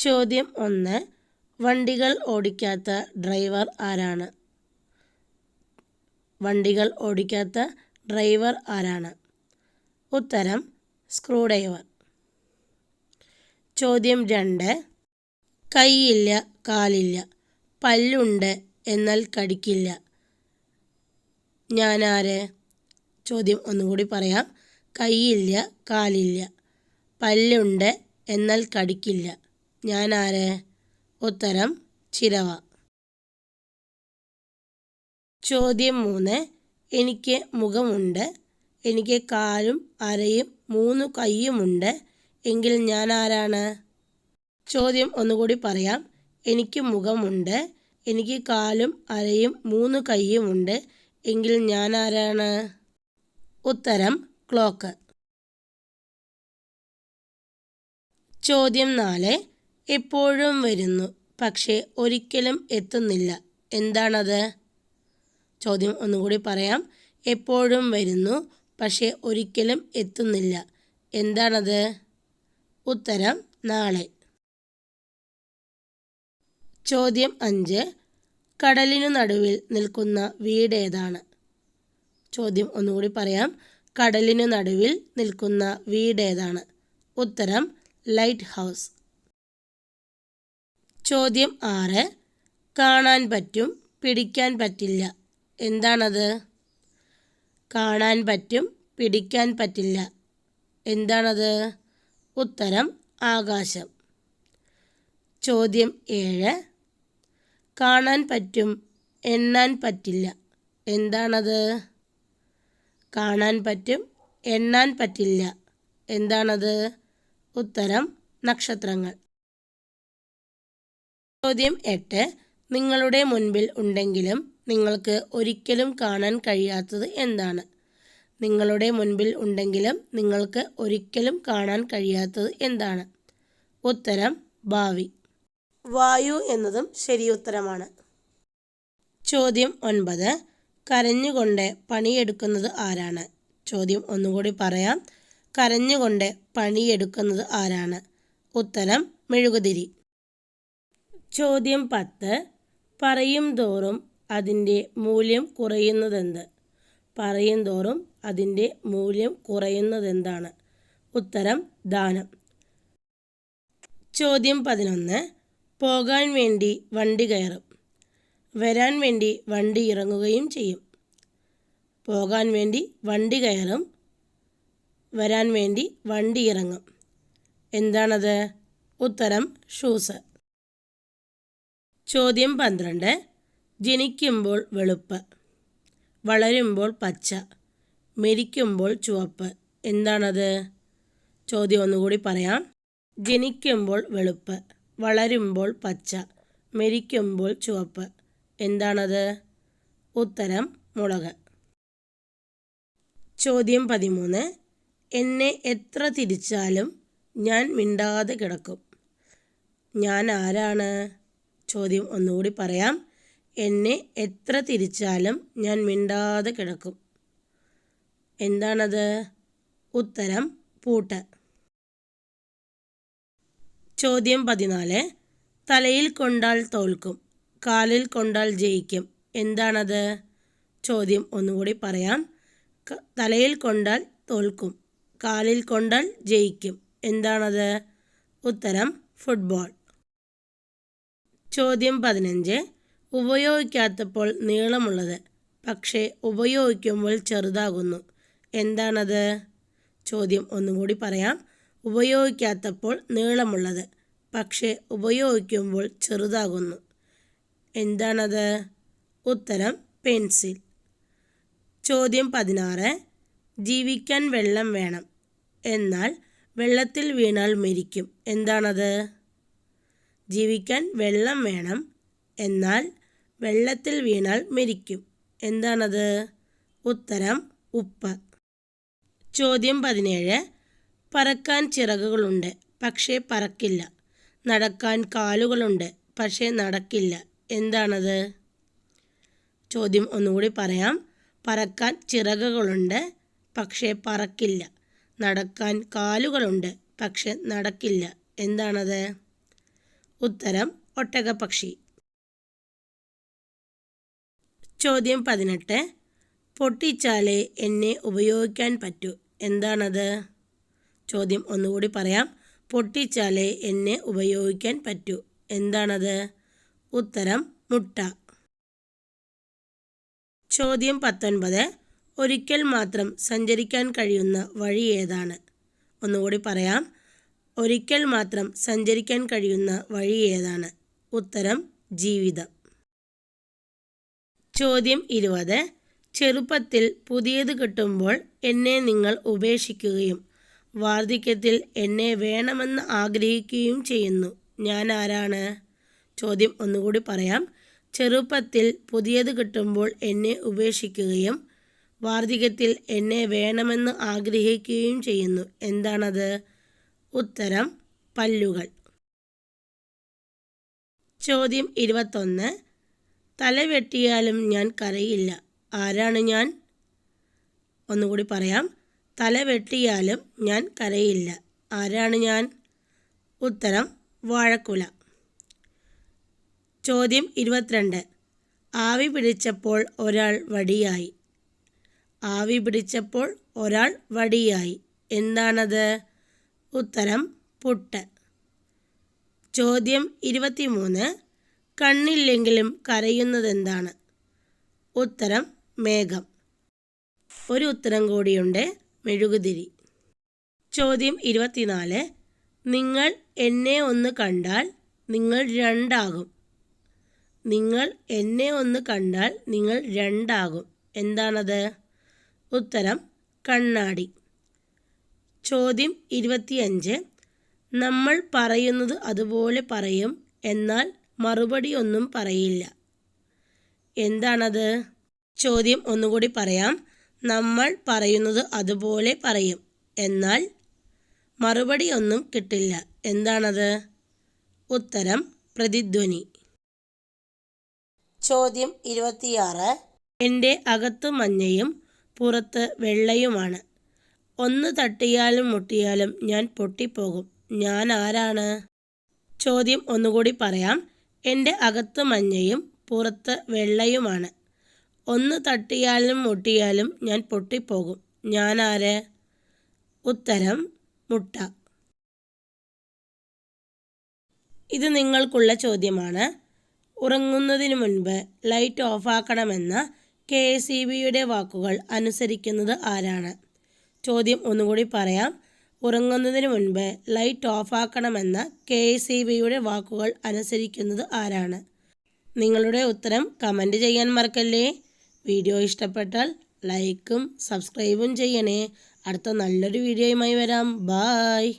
ചോദ്യം ഒന്ന്. വണ്ടികൾ ഓടിക്കാത്ത ഡ്രൈവർ ആരാണ്? വണ്ടികൾ ഓടിക്കാത്ത ഡ്രൈവർ ആരാണ്? ഉത്തരം സ്ക്രൂ ഡ്രൈവർ ചോദ്യം രണ്ട്. കൈയില്ല കാലില്ല. പല്ലുണ്ട് എന്നാൽ കടിക്കില്ല. ഞാനാര്? ചോദ്യം ഒന്നുകൂടി പറയാം. കൈയില്ല കാലില്ല. പല്ലുണ്ട് എന്നാൽ കടിക്കില്ല. ഞാനാര്? ഉത്തരം ചിരവ. ചോദ്യം മൂന്ന്. എനിക്ക് മുഖമുണ്ട്. എനിക്ക് കാലും അരയും മൂന്ന് കൈയുമുണ്ട്. എങ്കിൽ ഞാൻ ആരാണ് ചോദ്യം ഒന്നുകൂടി പറയാം. എനിക്ക് മുഖമുണ്ട്. എനിക്ക് കാലും അരയും മൂന്ന് കൈയുമുണ്ട്. എങ്കിൽ ഞാൻ ആരാണ് ഉത്തരം ക്ലോക്ക്. ചോദ്യം നാല്. എപ്പോഴും വരുന്നു. പക്ഷേ ഒരിക്കലും എത്തുന്നില്ല. എന്താണത്? ചോദ്യം ഒന്നുകൂടി പറയാം. എപ്പോഴും വരുന്നു പക്ഷേ ഒരിക്കലും എത്തുന്നില്ല. എന്താണത്? ഉത്തരം നാളെ. ചോദ്യം അഞ്ച്. കടലിനു നടുവിൽ നിൽക്കുന്ന വീട് ഏതാണ്? ചോദ്യം ഒന്നുകൂടി പറയാം. കടലിനു നടുവിൽ നിൽക്കുന്ന വീട് ഏതാണ്? ഉത്തരം ലൈറ്റ് ഹൗസ്. ചോദ്യം ആറ്. കാണാൻ പറ്റും പിടിക്കാൻ പറ്റില്ല. എന്താണത്? കാണാൻ പറ്റും പിടിക്കാൻ പറ്റില്ല. എന്താണത്? ഉത്തരം ആകാശം. ചോദ്യം ഏഴ്. കാണാൻ പറ്റും എണ്ണാൻ പറ്റില്ല. എന്താണത്? കാണാൻ പറ്റും എണ്ണാൻ പറ്റില്ല. എന്താണത്? ഉത്തരം നക്ഷത്രങ്ങൾ. ചോദ്യം എട്ട്. നിങ്ങളുടെ മുൻപിൽ ഉണ്ടെങ്കിലും നിങ്ങൾക്ക് ഒരിക്കലും കാണാൻ കഴിയാത്തത് എന്താണ്? നിങ്ങളുടെ മുൻപിൽ ഉണ്ടെങ്കിലും നിങ്ങൾക്ക് ഒരിക്കലും കാണാൻ കഴിയാത്തത് എന്താണ്? ഉത്തരം ഭാവി. വായു എന്നതും ശരി ഉത്തരമാണ്. ചോദ്യം ഒൻപത്. കരഞ്ഞുകൊണ്ട് പണിയെടുക്കുന്നത് ആരാണ്? ചോദ്യം ഒന്നുകൂടി പറയാം. കരഞ്ഞുകൊണ്ട് പണിയെടുക്കുന്നത് ആരാണ്? ഉത്തരം മെഴുകുതിരി. ചോദ്യം പത്ത്. പറയും തോറും അതിന്റെ മൂല്യം കുറയുന്നതെന്ത്? പറയും തോറും അതിന്റെ മൂല്യം കുറയുന്നതെന്താണ്? ഉത്തരം ദാനം. ചോദ്യം പതിനൊന്ന്. പോകാൻ വേണ്ടി വണ്ടി കയറും. വരാൻ വേണ്ടി വണ്ടി ഇറങ്ങുകയും ചെയ്യും. പോകാൻ വേണ്ടി വണ്ടി കയറും. വരാൻ വേണ്ടി വണ്ടി ഇറങ്ങും. എന്താണത്? ഉത്തരം ഷൂസ്. ചോദ്യം പന്ത്രണ്ട്. ജനിക്കുമ്പോൾ വെളുപ്പ്. വളരുമ്പോൾ പച്ച. മരിക്കുമ്പോൾ ചുവപ്പ്. എന്താണത്? ചോദ്യം ഒന്നുകൂടി പറയാം. ജനിക്കുമ്പോൾ വെളുപ്പ്. വളരുമ്പോൾ പച്ച. മരിക്കുമ്പോൾ ചുവപ്പ്. എന്താണത്? ഉത്തരം മുളക്. ചോദ്യം പതിമൂന്ന്. എന്നെ എത്ര തിരിച്ചാലും ഞാൻ മിണ്ടാതെ കിടക്കും. ഞാൻ ആരാണ്? ചോദ്യം ഒന്നുകൂടി പറയാം. എന്നെ എത്ര തിരിച്ചാലും ഞാൻ മിണ്ടാതെ കിടക്കും. എന്താണത്? ഉത്തരം പൂട്ട്. ചോദ്യം പതിനാല്. തലയിൽ കൊണ്ടാൽ തോൽക്കും കാലിൽ കൊണ്ടാൽ ജയിക്കും. എന്താണത്? ചോദ്യം ഒന്നുകൂടി പറയാം. തലയിൽ കൊണ്ടാൽ തോൽക്കും കാലിൽ കൊണ്ടാൽ ജയിക്കും. എന്താണത്? ഉത്തരം ഫുട്ബോൾ. ചോദ്യം പതിനഞ്ച്. ഉപയോഗിക്കാത്തപ്പോൾ നീളമുള്ളത്. പക്ഷേ ഉപയോഗിക്കുമ്പോൾ ചെറുതാകുന്നു. എന്താണത്? ചോദ്യം ഒന്നുകൂടി പറയാം. ഉപയോഗിക്കാത്തപ്പോൾ നീളമുള്ളത്. പക്ഷേ ഉപയോഗിക്കുമ്പോൾ ചെറുതാകുന്നു. എന്താണത്? ഉത്തരം പെൻസിൽ. ചോദ്യം പതിനാറ്. ജീവിക്കാൻ വെള്ളം വേണം. എന്നാൽ വെള്ളത്തിൽ വീണാൽ മരിക്കും. എന്താണത്? ജീവിക്കാൻ വെള്ളം വേണം. എന്നാൽ വെള്ളത്തിൽ വീണാൽ മരിക്കും. എന്താണത്? ഉത്തരം ഉപ്പ്. ചോദ്യം പതിനേഴ്. പറക്കാൻ ചിറകുകളുണ്ട് പക്ഷേ പറക്കില്ല. നടക്കാൻ കാലുകളുണ്ട് പക്ഷേ നടക്കില്ല. എന്താണത്? ചോദ്യം ഒന്നുകൂടി പറയാം. പറക്കാൻ ചിറകുകളുണ്ട് പക്ഷേ പറക്കില്ല. നടക്കാൻ കാലുകളുണ്ട് പക്ഷെ നടക്കില്ല. എന്താണത്? ഉത്തരം ഒട്ടകപക്ഷി ചോദ്യം പതിനെട്ട്. പൊട്ടിച്ചാലേ എന്നെ ഉപയോഗിക്കാൻ പറ്റൂ. എന്താണത്? ചോദ്യം ഒന്നുകൂടി പറയാം. പൊട്ടിച്ചാലേ എന്നെ ഉപയോഗിക്കാൻ പറ്റൂ. എന്താണത്? ഉത്തരം മുട്ട. ചോദ്യം പത്തൊൻപത്. ഒരിക്കൽ മാത്രം സഞ്ചരിക്കാൻ കഴിയുന്ന വഴി ഏതാണ്? ഒന്നുകൂടി പറയാം. ഒരിക്കൽ മാത്രം സഞ്ചരിക്കാൻ കഴിയുന്ന വഴി ഏതാണ്? ഉത്തരം ജീവിതം. ചോദ്യം ഇരുപത്. ചെറുപ്പത്തിൽ പുതിയത് കിട്ടുമ്പോൾ എന്നെ നിങ്ങൾ ഉപേക്ഷിക്കുകയും വാർദ്ധക്യത്തിൽ എന്നെ വേണമെന്ന് ആഗ്രഹിക്കുകയും ചെയ്യുന്നു. ഞാൻ ആരാണ്? ചോദ്യം ഒന്നുകൂടി പറയാം. ചെറുപ്പത്തിൽ പുതിയത് കിട്ടുമ്പോൾ എന്നെ ഉപേക്ഷിക്കുകയും വാർദ്ധക്യത്തിൽ എന്നെ വേണമെന്ന് ആഗ്രഹിക്കുകയും ചെയ്യുന്നു. എന്താണത്? ഉത്തരം പല്ലുകൾ. ചോദ്യം ഇരുപത്തൊന്ന്. തലവെട്ടിയാലും ഞാൻ കരയില്ല. ആരാണ് ഞാൻ? ഒന്നുകൂടി പറയാം. തലവെട്ടിയാലും ഞാൻ കരയില്ല. ആരാണ് ഞാൻ? ഉത്തരം വാഴക്കുല. ചോദ്യം ഇരുപത്തിരണ്ട്. ആവി പിടിച്ചപ്പോൾ ഒരാൾ വടിയായി. ആവി പിടിച്ചപ്പോൾ ഒരാൾ വടിയായി. എന്താണത്? ഉത്തരം പുട്ട്. ചോദ്യം ഇരുപത്തിമൂന്ന്. കണ്ണില്ലെങ്കിലും കരയുന്നതെന്താണ്? ഉത്തരം മേഘം. ഒരു ഉത്തരം കൂടിയുണ്ട് മെഴുകുതിരി. ചോദ്യം ഇരുപത്തിനാല്. നിങ്ങൾ എന്നെ ഒന്ന് കണ്ടാൽ നിങ്ങൾ രണ്ടാകും. നിങ്ങൾ എന്നെ ഒന്ന് കണ്ടാൽ നിങ്ങൾ രണ്ടാകും. എന്താണത്? ഉത്തരം കണ്ണാടി. ചോദ്യം ഇരുപത്തിയഞ്ച്. നമ്മൾ പറയുന്നത് അതുപോലെ പറയും എന്നാൽ മറുപടി ഒന്നും പറയില്ല. എന്താണത്? ചോദ്യം ഒന്നുകൂടി പറയാം. നമ്മൾ പറയുന്നത് അതുപോലെ പറയും എന്നാൽ മറുപടി ഒന്നും കിട്ടില്ല. എന്താണത്? ഉത്തരം പ്രതിധ്വനി. ചോദ്യം ഇരുപത്തിയാറ്. എന്റെ അകത്ത് മഞ്ഞയും പുറത്ത് വെള്ളയുമാണ്. ഒന്ന് തട്ടിയാലും മുട്ടിയാലും ഞാൻ പൊട്ടിപ്പോകും. ഞാൻ ആരാണ്? ചോദ്യം ഒന്നുകൂടി പറയാം. എന്റെ അകത്ത് മഞ്ഞയും പുറത്ത് വെള്ളയുമാണ്. ഒന്ന് തട്ടിയാലും മുട്ടിയാലും ഞാൻ പൊട്ടിപ്പോകും. ഞാൻ ആര്? ഉത്തരം മുട്ട. ഇത് നിങ്ങൾക്കുള്ള ചോദ്യമാണ്. ഉറങ്ങുന്നതിന് മുൻപ് ലൈറ്റ് ഓഫാക്കണമെന്ന കെ എസ് ഇ ബിയുടെ വാക്കുകൾ അനുസരിക്കുന്നത് ആരാണ്? ചോദ്യം ഒന്നുകൂടി പറയാം. ഉറങ്ങുന്നതിന് മുൻപ് ലൈറ്റ് ഓഫാക്കണമെന്ന കെ എസ് ഇ ബിയുടെ വാക്കുകൾ അനുസരിക്കുന്നത് ആരാണ്? നിങ്ങളുടെ ഉത്തരം കമന്റ് ചെയ്യാൻ മറക്കല്ലേ? വീഡിയോ ഇഷ്ടപ്പെട്ടാൽ ലൈക്കും സബ്സ്ക്രൈബും ചെയ്യണേ. അടുത്ത നല്ലൊരു വീഡിയോയുമായി വരാം. ബായ്.